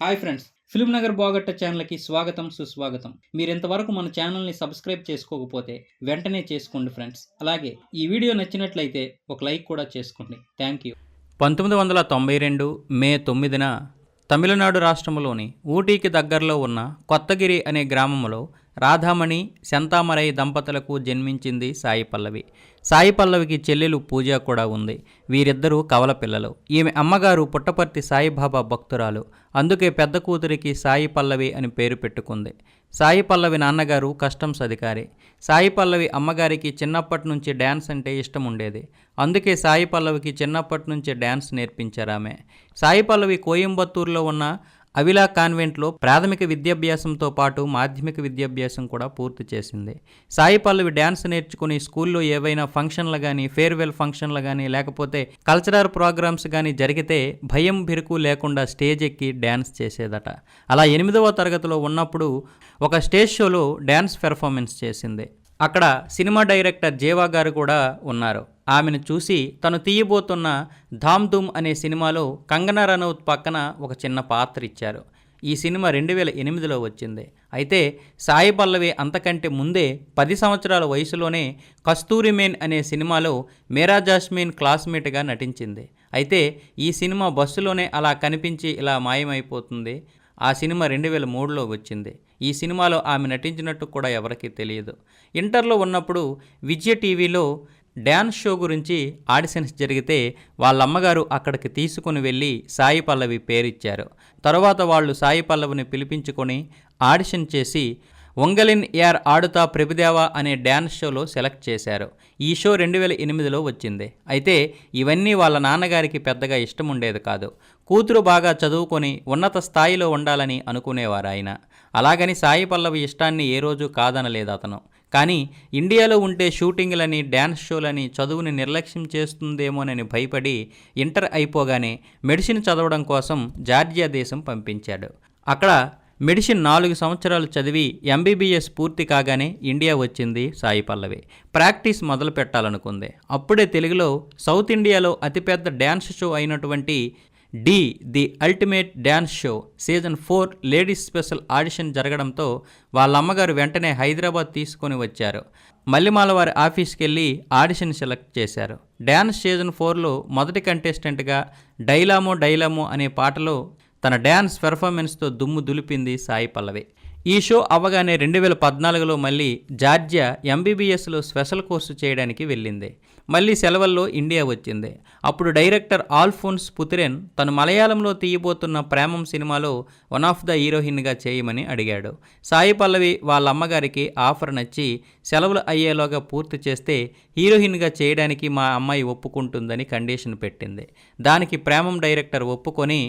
Hi friends film Nagar బాగట్ట ఛానల్కి స్వాగతం సుస్వాగతం. మీరు ఇంతవరకు మన ఛానల్ని సబ్స్క్రైబ్ చేసుకోకపోతే వెంటనే చేసుకోండి ఫ్రెండ్స్. అలాగే ఈ వీడియో నచ్చినట్లయితే ఒక లైక్ కూడా చేసుకోండి. Thank you. పంతొమ్మిది వందల తొంభై రెండు మే తొమ్మిదిన తమిళనాడు రాష్ట్రంలోని ఊటీకి దగ్గరలో ఉన్న కొత్తగిరి అనే గ్రామంలో రాధామణి శంతామరై దంపతులకు జన్మించింది సాయి పల్లవి. సాయి పల్లవికి చెల్లెలు పూజ కూడా ఉంది. వీరిద్దరూ కవల పిల్లలు. ఈమె అమ్మగారు పుట్టపర్తి సాయిబాబా భక్తురాలు. అందుకే పెద్ద కూతురికి సాయి పల్లవి అని పేరు పెట్టుకుంది. సాయి పల్లవి నాన్నగారు కస్టమ్స్ అధికారి. సాయి పల్లవి అమ్మగారికి చిన్నప్పటి నుంచి డ్యాన్స్ అంటే ఇష్టం ఉండేది. అందుకే సాయి పల్లవికి చిన్నప్పటి నుంచి డ్యాన్స్ నేర్పించారు ఆమె. సాయి పల్లవి కోయంబత్తూరులో ఉన్న అవిలా కాన్వెంట్లో ప్రాథమిక విద్యాభ్యాసంతో పాటు మాధ్యమిక విద్యాభ్యాసం కూడా పూర్తి చేసింది. సాయి పల్లవి డ్యాన్స్ నేర్చుకుని స్కూల్లో ఏవైనా ఫంక్షన్లు కానీ ఫేర్వెల్ ఫంక్షన్లు కానీ లేకపోతే కల్చరల్ ప్రోగ్రామ్స్ కానీ జరిగితే భయం బిరుకు లేకుండా స్టేజ్ ఎక్కి డ్యాన్స్ చేసేదట. అలా ఎనిమిదవ తరగతిలో ఉన్నప్పుడు ఒక స్టేజ్ షోలో డ్యాన్స్ పెర్ఫార్మెన్స్ చేసింది. అక్కడ సినిమా డైరెక్టర్ జేవా గారు కూడా ఉన్నారు. ఆమెను చూసి తను తీయబోతున్న ధామ్ ధూమ్ అనే సినిమాలో కంగనా రనౌత్ పక్కన ఒక చిన్న పాత్ర ఇచ్చారు. ఈ సినిమా రెండు వేల ఎనిమిదిలో వచ్చింది. అయితే సాయి పల్లవి అంతకంటే ముందే పది సంవత్సరాల వయసులోనే కస్తూరి మేన్ అనే సినిమాలో మేరా జాస్మిన్ క్లాస్మేట్గా నటించింది. అయితే ఈ సినిమా బస్సులోనే అలా కనిపించి ఇలా మాయమైపోతుంది. ఆ సినిమా రెండు వేల మూడులో వచ్చింది. ఈ సినిమాలో ఆమె నటించినట్టు కూడా ఎవరికీ తెలియదు. ఇంటర్లో ఉన్నప్పుడు విజయ టీవీలో డ్యాన్స్ షో గురించి ఆడిషన్స్ జరిగితే వాళ్ళ అమ్మగారు అక్కడికి తీసుకుని వెళ్ళి సాయి పల్లవి పేరిచ్చారు. తర్వాత వాళ్ళు సాయి పల్లవిని పిలిపించుకొని ఆడిషన్ చేసి ఒంగలిన్ యార్ ఆడుతా ప్రభుదేవా అనే డ్యాన్స్ షోలో సెలెక్ట్ చేశారు. ఈ షో రెండు వేల ఎనిమిదిలో వచ్చింది. అయితే ఇవన్నీ వాళ్ళ నాన్నగారికి పెద్దగా ఇష్టం ఉండేది కాదు. కూతురు బాగా చదువుకొని ఉన్నత స్థాయిలో ఉండాలని అనుకునేవారు ఆయన అలాగని సాయి పల్లవి ఇష్టాన్ని ఏ రోజు కాదనలేదు అతను. కానీ ఇండియాలో ఉంటే షూటింగ్లని డ్యాన్స్ షోలని చదువుని నిర్లక్ష్యం చేస్తుందేమోనని భయపడి ఇంటర్ అయిపోగానే మెడిసిన్ చదవడం కోసం జార్జియా దేశం పంపించాడు. అక్కడ మెడిసిన్ నాలుగు సంవత్సరాలు చదివి ఎంబీబీఎస్ పూర్తి కాగానే ఇండియా వచ్చింది సాయి పల్లవి. ప్రాక్టీస్ మొదలు పెట్టాలనుకుంది అప్పుడే తెలుగులో సౌత్ ఇండియాలో అతిపెద్ద డ్యాన్స్ షో అయినటువంటి Dhee the ultimate dance show season four ladies special audition జరగడంతో వాళ్ళ అమ్మగారు వెంటనే హైదరాబాద్ తీసుకొని వచ్చారు. మల్లిమాల వారి ఆఫీస్కి వెళ్ళి ఆడిషన్ సెలెక్ట్ చేశారు. డ్యాన్స్ సీజన్ ఫోర్లో మొదటి కంటెస్టెంట్గా డైలామో డైలామో అనే పాటలో తన డ్యాన్స్ పెర్ఫార్మెన్స్తో దుమ్ము దులిపింది సాయి పల్లవి. ఈ షో అవ్వగానే రెండు వేల పద్నాలుగులో మళ్ళీ జార్జియా ఎంబీబీఎస్లో స్పెషల్ కోర్సు చేయడానికి వెళ్ళింది. మళ్ళీ సెలవుల్లో ఇండియా వచ్చింది. అప్పుడు డైరెక్టర్ ఆల్ఫోన్స్ పుతిరెన్ తను మలయాళంలో తీయబోతున్న ప్రేమం సినిమాలో వన్ ఆఫ్ ద హీరోయిన్గా చేయమని అడిగాడు. సాయి పల్లవి వాళ్ళ అమ్మగారికి ఆఫర్ నచ్చి సెలవులు అయ్యేలోగా పూర్తి చేస్తే హీరోయిన్గా చేయడానికి మా అమ్మాయి ఒప్పుకుంటుందని కండిషన్ పెట్టింది. దానికి ప్రేమం డైరెక్టర్ ఒప్పుకొని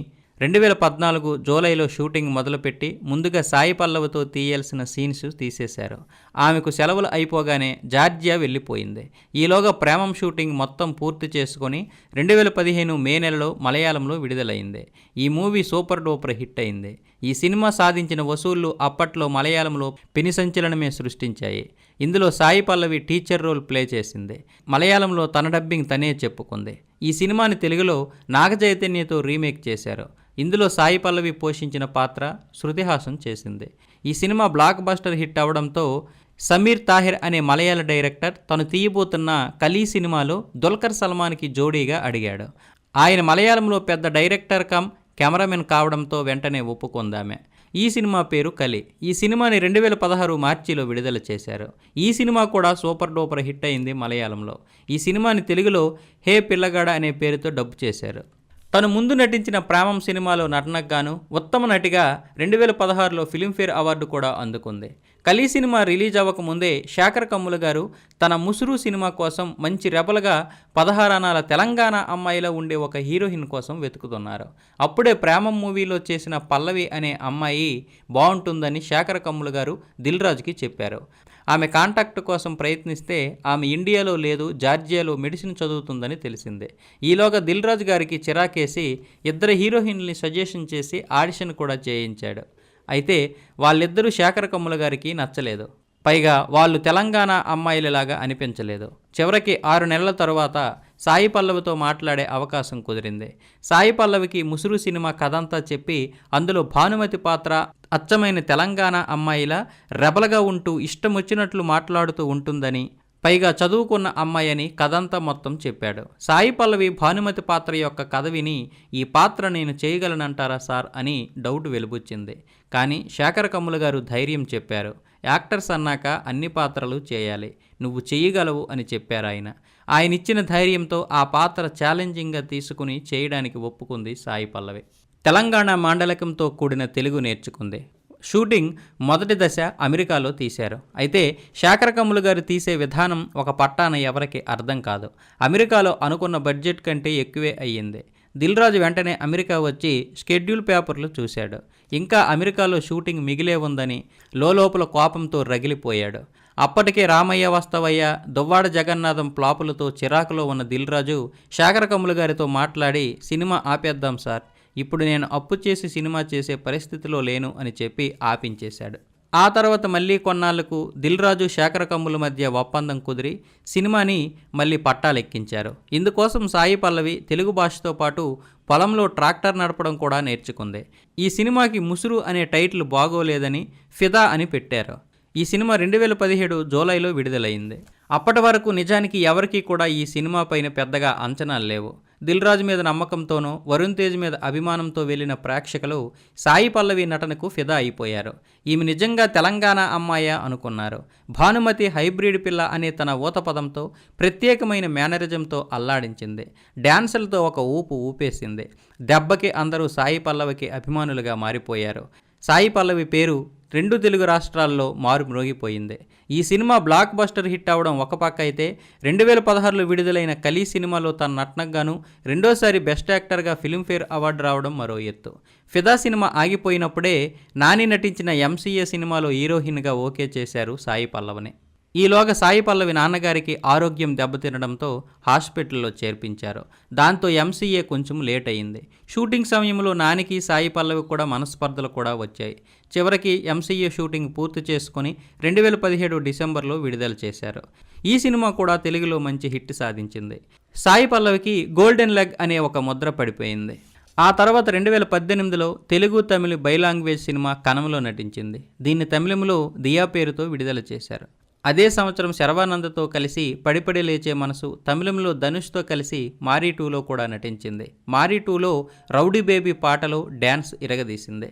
రెండు వేల పద్నాలుగు జూలైలో షూటింగ్ మొదలుపెట్టి ముందుగా సాయి పల్లవితో తీయాల్సిన సీన్స్ తీసేశారు. ఆమెకు సెలవులు అయిపోగానే జార్జియా వెళ్ళిపోయింది. ఈలోగా ప్రేమం షూటింగ్ మొత్తం పూర్తి చేసుకొని రెండు వేల పదిహేను మే నెలలో మలయాళంలో విడుదలైంది. ఈ మూవీ సూపర్ డూపర్ హిట్ అయింది. ఈ సినిమా సాధించిన వసూళ్ళు అప్పట్లో మలయాళంలో పెను సంచలనమే సృష్టించాయి. ఇందులో Sai Pallavi teacher role play చేసింది. మలయాళంలో తన డబ్బింగ్ తనే చెప్పుకుంది. ఈ సినిమాని తెలుగులో నాగ చైతన్యతో రీమేక్ చేశారు. ఇందులో సాయి పల్లవి పోషించిన పాత్ర శృతిహాసం చేసింది. ఈ సినిమా బ్లాక్ బస్టర్ హిట్ అవడంతో సమీర్ తాహిర్ అనే మలయాళ డైరెక్టర్ తను తీయబోతున్న కలీ సినిమాలో దుల్కర్ సల్మాన్కి జోడీగా అడిగాడు. ఆయన మలయాళంలో పెద్ద డైరెక్టర్ కమ్ కెమెరామెన్ కావడంతో వెంటనే ఒప్పుకుందామే. ఈ సినిమా పేరు కలి. ఈ సినిమాని రెండు వేల పదహారు మార్చిలో విడుదల చేశారు. ఈ సినిమా కూడా సూపర్ డూపర్ హిట్ అయింది మలయాళంలో. ఈ సినిమాని తెలుగులో హే పిల్లగాడ అనే పేరుతో డబ్బు చేశారు. తను ముందు నటించిన ప్రేమం సినిమాలో నటనకు గాను ఉత్తమ నటిగా రెండు వేల పదహారులో ఫిలింఫేర్ అవార్డు కూడా అందుకుంది. కలీ సినిమా రిలీజ్ అవ్వక ముందే శేఖర్ కమ్ముల గారు తన ముసురు సినిమా కోసం మంచి రెబల్గా పదహారనాల తెలంగాణ అమ్మాయిలో ఉండే ఒక హీరోయిన్ కోసం వెతుకుతున్నారు. అప్పుడే ప్రేమం మూవీలో చేసిన పల్లవి అనే అమ్మాయి బాగుంటుందని శేఖర్ కమ్ముల గారు దిల్ రాజుకి చెప్పారు. ఆమె కాంటాక్ట్ కోసం ప్రయత్నిస్తే ఆమె ఇండియాలో లేదు జార్జియాలో మెడిసిన్ చదువుతుందని తెలిసిందే. ఈలోగా దిల్ రాజు గారికి చిరాకేసి ఇద్దరు హీరోయిన్లని సజెషన్ చేసి ఆడిషన్ కూడా చేయించాడు. అయితే వాళ్ళిద్దరూ శేఖర్ కమ్ముల గారికి నచ్చలేదు. పైగా వాళ్ళు తెలంగాణ అమ్మాయిలలాగా అనిపించలేదు. చివరికి ఆరు నెలల తరువాత సాయి పల్లవితో మాట్లాడే అవకాశం కుదిరింది. సాయి పల్లవికి ముసురు సినిమా కథంతా చెప్పి అందులో భానుమతి పాత్ర అచ్చమైన తెలంగాణ అమ్మాయిలా రెబలగా ఉంటూ ఇష్టం వచ్చినట్లు మాట్లాడుతూ ఉంటుందని పైగా చదువుకున్న అమ్మాయి అని కథంతా మొత్తం చెప్పాడు. సాయి పల్లవి భానుమతి పాత్ర యొక్క కథ విని ఈ పాత్ర నేను చేయగలనంటారా సార్? అని డౌట్ వెలుబుచ్చింది. కానీ శేఖర్ కమ్ముల గారు ధైర్యం చెప్పారు. యాక్టర్స్ అన్నాక అన్ని పాత్రలు చేయాలి. నువ్వు చేయగలవు అని చెప్పారు ఆయన. ఆయన ఇచ్చిన ధైర్యంతో ఆ పాత్ర ఛాలెంజింగ్గా తీసుకుని చేయడానికి ఒప్పుకుంది సాయి పల్లవి. తెలంగాణ మాండలికంతో కూడిన తెలుగు నేర్చుకుంది. షూటింగ్ మొదటి దశ అమెరికాలో తీశారు. అయితే శేఖర్ కమ్ములు గారు తీసే విధానం ఒక పట్టాన ఎవరికి అర్థం కాదు. అమెరికాలో అనుకున్న బడ్జెట్ కంటే ఎక్కువే అయ్యింది. దిల్ రాజు వెంటనే అమెరికా వచ్చి షెడ్యూల్ పేపర్లు చూశాడు. ఇంకా అమెరికాలో షూటింగ్ మిగిలే ఉందని లోపల కోపంతో రగిలిపోయాడు. అప్పటికే రామయ్య వస్తవయ్య దువ్వాడ జగన్నాథం ప్లాపులతో చిరాకులో ఉన్న దిల్ రాజు శేఖర్ గారితో మాట్లాడి సినిమా ఆపేద్దాం సార్. ఇప్పుడు నేను అప్పు చేసి సినిమా చేసే పరిస్థితిలో లేను అని చెప్పి ఆపించేశాడు. ఆ తర్వాత మళ్ళీ కొన్నాళ్ళకు దిల్ రాజు శేఖర కమ్ముల మధ్య ఒప్పందం కుదిరి సినిమాని మళ్ళీ పట్టాలెక్కించారు. ఇందుకోసం సాయి పల్లవి తెలుగు భాషతో పాటు పొలంలో ట్రాక్టర్ నడపడం కూడా నేర్చుకుంది. ఈ సినిమాకి ముసురు అనే టైటిల్ బాగోలేదని ఫిదా అని పెట్టారు. ఈ సినిమా రెండు వేల పదిహేడు జూలైలో విడుదలైంది. అప్పటి వరకు నిజానికి ఎవరికీ కూడా ఈ సినిమా పైన పెద్దగా అంచనాలు లేవు. దిల్ రాజు మీద నమ్మకంతోనూ వరుణ్ తేజ్ మీద అభిమానంతో వెళ్ళిన ప్రేక్షకులు సాయి పల్లవి నటనకు ఫిదా అయిపోయారు. ఈమె నిజంగా తెలంగాణ అమ్మాయా అనుకున్నారు. భానుమతి హైబ్రిడ్ పిల్ల అనే తన ఊతపదంతో ప్రత్యేకమైన మేనరిజంతో అల్లాడించింది. డ్యాన్సులతో ఒక ఊపు ఊపేసింది. దెబ్బకి అందరూ సాయి పల్లవికి అభిమానులుగా మారిపోయారు. సాయి పల్లవి పేరు రెండు తెలుగు రాష్ట్రాల్లో మారు మ్రోగిపోయింది. ఈ సినిమా బ్లాక్ బస్టర్ హిట్ అవడం ఒక పక్క అయితే రెండు వేల పదహారులో విడుదలైన కలీ సినిమాలో తన నటనగాను రెండోసారి బెస్ట్ యాక్టర్గా ఫిల్మ్ఫేర్ అవార్డు రావడం మరో ఎత్తు. ఫిదా సినిమా ఆగిపోయినప్పుడే నాని నటించిన ఎంసీఏ సినిమాలో హీరోయిన్గా ఓకే చేశారు సాయి పల్లవని. ఈలోగా సాయి పల్లవి నాన్నగారికి ఆరోగ్యం దెబ్బతినడంతో హాస్పిటల్లో చేర్పించారు. దాంతో ఎంసీఏ కొంచెం లేట్ అయింది షూటింగ్ సమయంలో నానికి సాయి పల్లవి కూడా మనస్పర్ధలు కూడా వచ్చాయి. చివరికి ఎంసీఏ షూటింగ్ పూర్తి చేసుకుని రెండు వేల పదిహేడు డిసెంబర్లో విడుదల చేశారు. ఈ సినిమా కూడా తెలుగులో మంచి హిట్ సాధించింది. సాయి పల్లవికి గోల్డెన్ లెగ్ అనే ఒక ముద్ర పడిపోయింది. ఆ తర్వాత రెండు వేల పద్దెనిమిదిలో తెలుగు తమిళ బైలాంగ్వేజ్ సినిమా కనంలో నటించింది. దీన్ని తమిళంలో దియా పేరుతో విడుదల చేశారు. అదే సంవత్సరం శర్వానందతో కలిసి పడిపడి లేచే మనసు తమిళంలో ధనుష్తో కలిసి మారీ టూలో కూడా నటించింది. మారీ టూలో రౌడీ బేబీ పాటలో డ్యాన్స్ ఇరగదీసింది.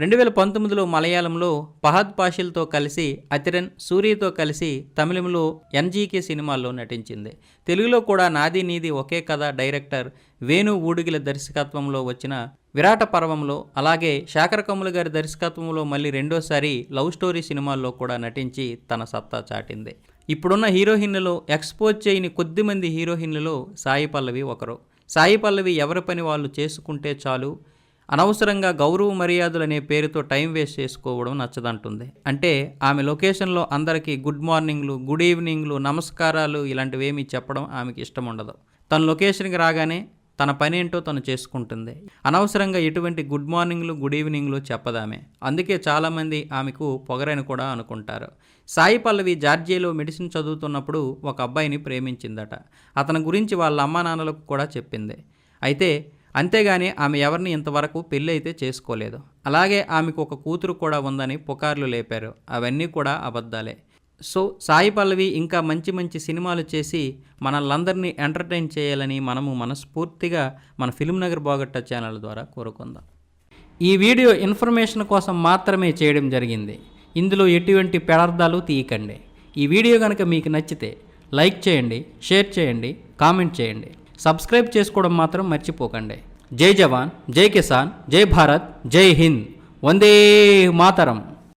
రెండు వేల పంతొమ్మిదిలో మలయాళంలో పహద్ పాషిల్తో కలిసి అతిరన్ సూర్యతో కలిసి తమిళంలో ఎన్జీకే సినిమాల్లో నటించింది. తెలుగులో కూడా నాది నీది ఒకే కథ డైరెక్టర్ వేణు ఊడిగిల దర్శకత్వంలో వచ్చిన విరాట పర్వంలో అలాగే శేఖర్ కమ్ముల గారి దర్శకత్వంలో మళ్ళీ రెండోసారి లవ్ స్టోరీ సినిమాల్లో కూడా నటించి తన సత్తా చాటింది. ఇప్పుడున్న హీరోయిన్లలో ఎక్స్పోజ్ చేయని కొద్దిమంది హీరోయిన్లలో సాయి పల్లవి ఒకరు. సాయి పల్లవి ఎవరి పని వాళ్ళు చేసుకుంటే చాలు అనవసరంగా గౌరవ మర్యాదలు అనే పేరుతో టైం వేస్ట్ చేసుకోవడం నచ్చదంటుంది. అంటే ఆమె లొకేషన్లో అందరికీ గుడ్ మార్నింగ్లు గుడ్ ఈవినింగ్లు నమస్కారాలు ఇలాంటివేమీ చెప్పడం ఆమెకి ఇష్టం ఉండదు తన లొకేషన్కి రాగానే తన పని ఏంటో తను చేసుకుంటుంది. అనవసరంగా ఎటువంటి గుడ్ మార్నింగ్లు గుడ్ ఈవినింగ్లు చెప్పదామే. అందుకే చాలామంది ఆమెకు పొగరని కూడా అనుకుంటారు. సాయి పల్లవి జార్జియాలో మెడిసిన్ చదువుతున్నప్పుడు ఒక అబ్బాయిని ప్రేమించిందట. అతని గురించి వాళ్ళ అమ్మా నాన్నలకు కూడా చెప్పింది. అయితే అంతేగాని ఆమె ఎవరిని ఇంతవరకు పెళ్ళి అయితే చేసుకోలేదు. అలాగే ఆమెకు ఒక కూతురు కూడా ఉందని పుకార్లు లేపారు. అవన్నీ కూడా అబద్ధాలే. సో సాయి పల్లవి ఇంకా మంచి మంచి సినిమాలు చేసి మనల్ందరినీ ఎంటర్టైన్ చేయాలని మనము మనస్ఫూర్తిగా మన ఫిల్మ్ నగర్ బాగట్ట ఛానల్ ద్వారా కోరుకుందాం. ఈ వీడియో ఇన్ఫర్మేషన్ కోసం మాత్రమే చేయడం జరిగింది. ఇందులో ఎటువంటి పెడార్థాలు తీయకండి. ఈ వీడియో కనుక మీకు నచ్చితే లైక్ చేయండి షేర్ చేయండి కామెంట్ చేయండి. సబ్స్క్రైబ్ చేసుకోవడం మాత్రం మర్చిపోకండి. జై జవాన్ జై కిసాన్ జై భారత్ జై హింద్. వందే మాతరం.